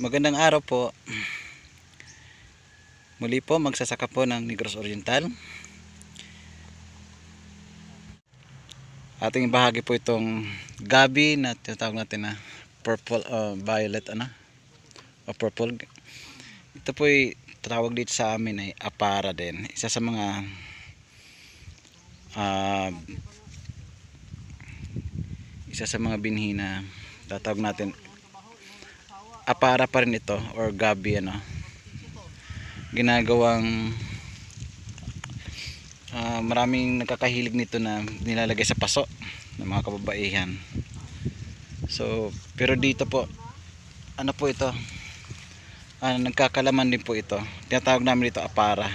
Magandang araw po. Muli po magsasaka po ng Negros Oriental. Ating bahagi po itong gabi na tinatawag natin na purple uh, violet ano o purple. Ito po ay tawag dito sa amin ay apara din. Isa sa mga ah, isa sa mga binhi na tatawag natin apara pa rin ito or gabi ano. Ginagawang ah, maraming nagkakahilig nito na nilalagay sa paso ng mga kababaihan. So pero dito po ano po ito? Ah, nagkakalaman din po ito. Tinatawag namin dito apara.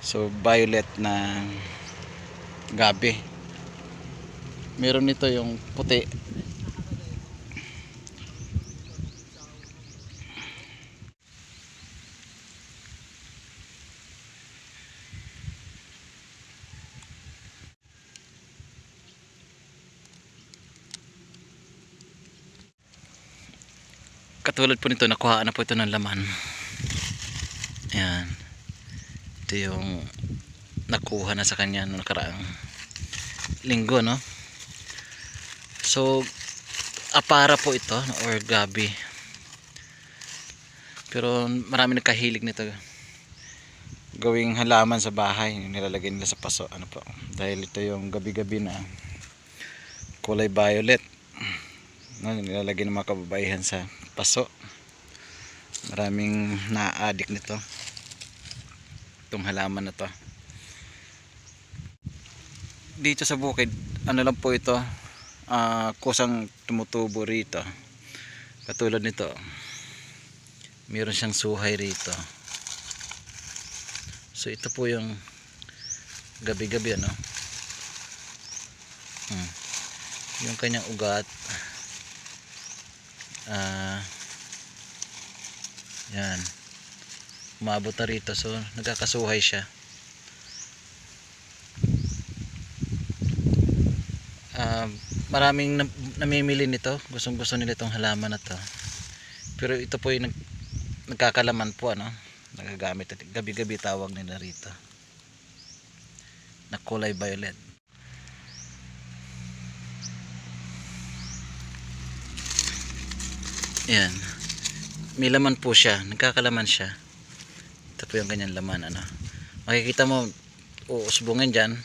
So violet na gabi. Meron nito yung puti katulad po nito nakuha na po ito ng laman. Yan ito yung nakuha na sa kanya noong nakaraang linggo no? So apara po ito or gabi. Pero marami nagkahilig nito. Gawing halaman sa bahay nilalagay nila sa paso ano po. Dahil ito yung gabi-gabi na kulay violet no, nilalagay ng mga kababaihan sa paso. Maraming na-addict nito. Itong halaman na to. Dito sa bukid ano lang po ito? Ah, kusang tumutubo rito. Katulad nito. Meron siyang suhay rito. So ito po yung gabi gabi ano? Hmm. yung kanyang ugat ah yan. Umabot na rito so nagkakasuhay siya. Ah, maraming nam- namimili nito. Gustong gusto nila itong halaman na to. Pero ito po yung nag, nagkakalaman po ano? Nagagamit gabi gabi tawag nila rito. Na kulay violet yan may laman po siya. Nagkakalaman siya. Ito po yung kanyang laman ano. Makikita mo uusbungin dyan.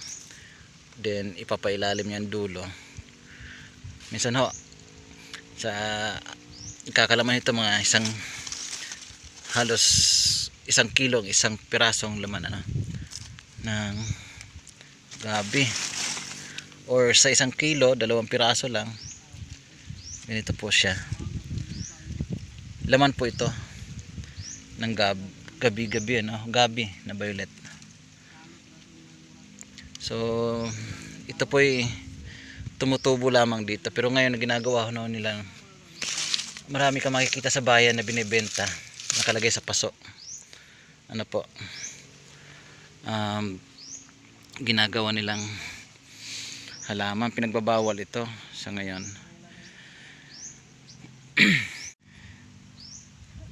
Then ipapailalim niyan dulo. Minsan ho sa kakalaman nito mga isang halos isang kilong isang pirasong laman ano. Ng gabi or sa isang kilo dalawang piraso lang. Ganito po siya laman po ito ng gab gabi gabi ano gabi na violet So, ito po ay tumutubo lamang dito. Pero ngayon, ginagawa na nila, marami ka makikita sa bayan na binibenta, nakalagay sa paso. Ano po, um, ginagawa nilang halaman, pinagbabawal ito sa ngayon.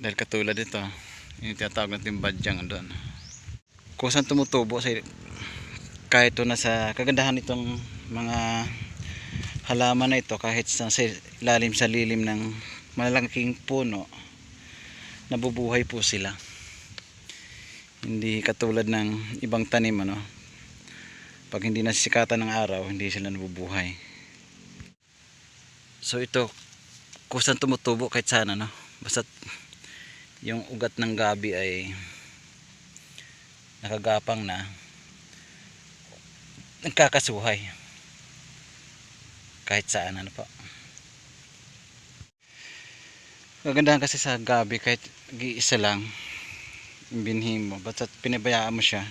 Dahil katulad ito, yung tinatawag natin badyang doon. Kung saan tumutubo sa kahit na sa kagandahan itong mga halaman na ito kahit sa, ilalim sa lilim ng malalaking puno nabubuhay po sila. Hindi katulad ng ibang tanim ano? Pag hindi nasisikatan ng araw hindi sila nabubuhay. So ito kusang tumutubo kahit sana no basta yung ugat ng gabi ay nakagapang na. Nagkakasuhay. Kahit saan ano po. Kagandahan kasi sa gabi kahit isa lang binhi mo basta pinabayaan mo siya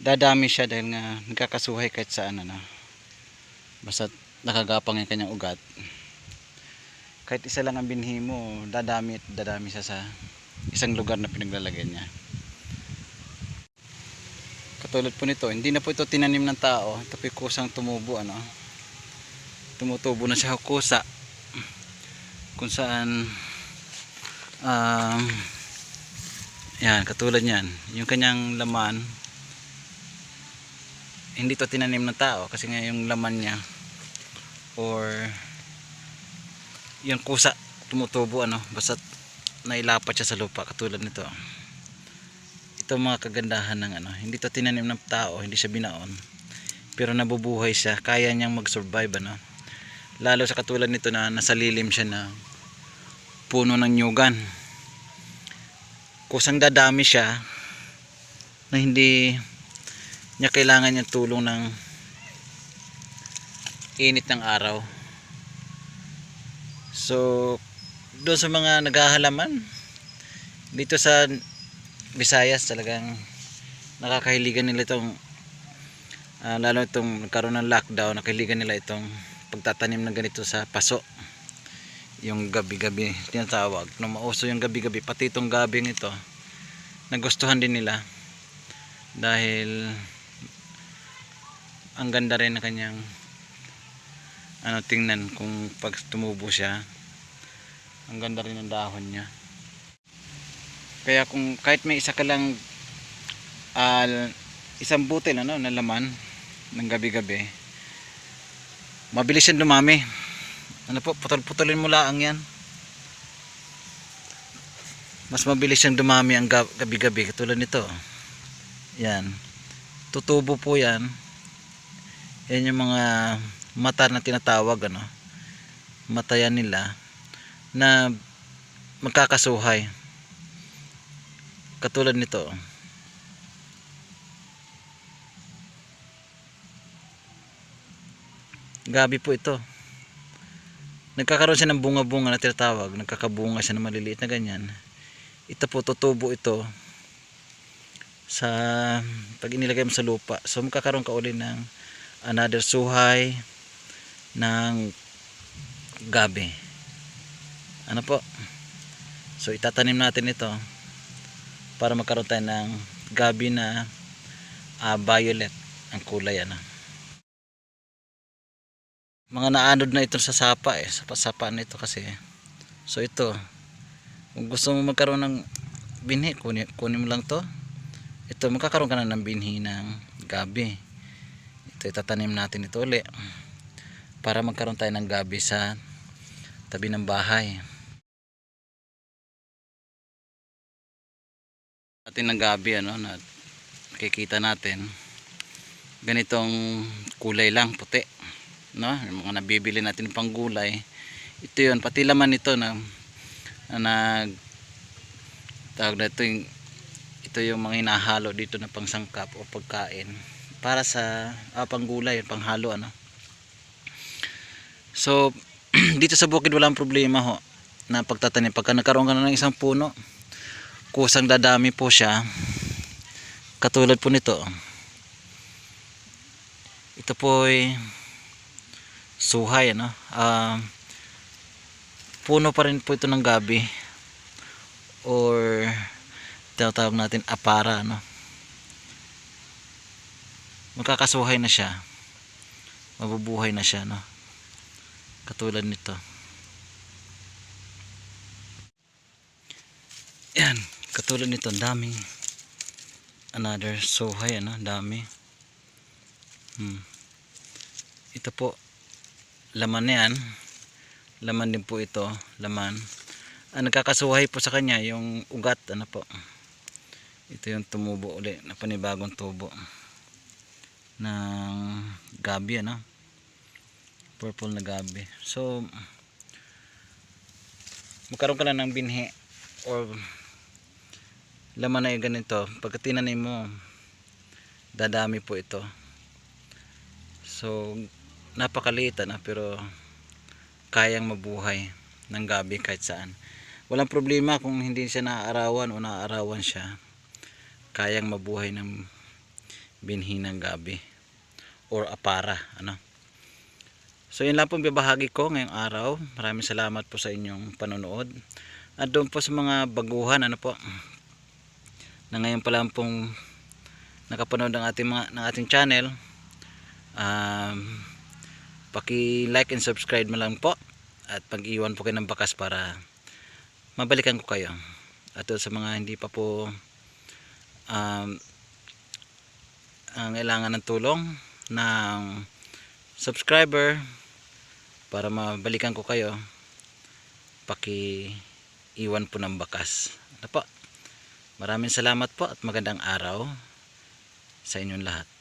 dadami siya dahil nga nagkakasuhay kahit saan ano. Basta nakagapang yung kanyang ugat kahit isa lang ang binhi mo dadami at dadami siya sa isang lugar na pinaglalagyan niya. Katulad po nito hindi na po ito tinanim ng tao. Ito po kusang tumubo ano? Tumutubo na siya kusa. Kung saan um, yan katulad yan yung kanyang laman hindi to tinanim ng tao kasi nga yung laman niya or yung kusa tumutubo ano basta nailapat siya sa lupa katulad nito. Ito mga kagandahan ng ano hindi to tinanim ng tao hindi siya binaon pero nabubuhay siya kaya niyang mag survive ano. Lalo sa katulad nito na nasa lilim siya na puno ng nyugan. Kusang dadami siya na hindi niya kailangan yung tulong ng init ng araw so doon sa mga naghahalaman dito sa Visayas talagang nakakahiligan nila itong ah, lalo itong nagkaroon ng lockdown nakahiligan nila itong pagtatanim ng ganito sa paso. Yung gabi-gabi tinatawag nung mauso yung gabi-gabi pati itong gabing ito nagustuhan din nila. Dahil ang ganda rin ng kanyang ano tingnan kung pag tumubo siya ang ganda rin ng dahon niya. Kaya kung kahit may isa ka lang ah, isang butil ano, na laman ng gabi-gabi mabilis yan dumami. Ano po, putol-putulin mo lang yan. Mas mabilis siyang dumami ang gab- gabi-gabi katulad nito. Yan. Tutubo po yan. Yan yung mga mata na tinatawag ano. Matayan nila na magkakasuhay. Katulad nito. Gabi po ito. Nagkakaroon siya ng bunga-bunga na tinatawag. Nagkakabunga siya ng maliliit na ganyan. Ito po tutubo ito sa pag inilagay mo sa lupa. So magkakaroon ka uli ng another suhay ng gabi ano po? So itatanim natin ito para magkaroon tayo ng gabi na ah, violet. Ang kulay ano? Mga naanod na ito sa sapa eh. Sa sapa na ito kasi. So ito. Kung gusto mo magkaroon ng binhi kunin, kunin mo lang to. Ito magkakaroon ka na ng binhi ng gabi. Ito itatanim natin ito uli para magkaroon tayo ng gabi sa tabi ng bahay atin ng gabi ano na nakikita natin ganitong kulay lang puti no? Yung mga nabibili natin pang gulay ito yun pati laman nito na, na nag tawag na ito yung ito yung mga hinahalo dito na pangsangkap o pagkain para sa ah, panggulay panghalo ano. So dito sa bukid walang problema ho na pagtatanim. Pagka nagkaroon ka na ng isang puno kusang dadami po siya. Katulad po nito. Ito po ay suhay ano? Um, puno pa rin po ito ng gabi. Or tinatawag natin apara ano? Magkakasuhay na siya. Mabubuhay na siya no katulad nito. Yan katulad nito ang daming another suhay ano dami. Hmm. ito po laman na yan. Laman din po ito laman. Ang nagkakasuhay po sa kanya yung ugat ano po. Ito yung tumubo uli na panibagong tubo. Ng gabi ano. Purple na gabi. So magkaroon ka na ng binhi or laman na yung ganito. Pagka tinanim mo dadami po ito. So napakaliit na pero kayang mabuhay ng gabi kahit saan. Walang problema kung hindi siya naaarawan o naaarawan siya. Kayang mabuhay ng binhi ng gabi or apara ano. So yun lang po bibahagi ko ngayong araw. Maraming salamat po sa inyong panonood. At doon po sa mga baguhan ano po na ngayon pa lang pong nakapanood ng ating, mga, ng ating channel. Um, paki like and subscribe mo lang po at pag iwan po kayo ng bakas para mabalikan ko kayo. At sa mga hindi pa po um, ang kailangan ng tulong ng subscriber para mabalikan ko kayo paki iwan po ng bakas. Ano po maraming salamat po at magandang araw sa inyong lahat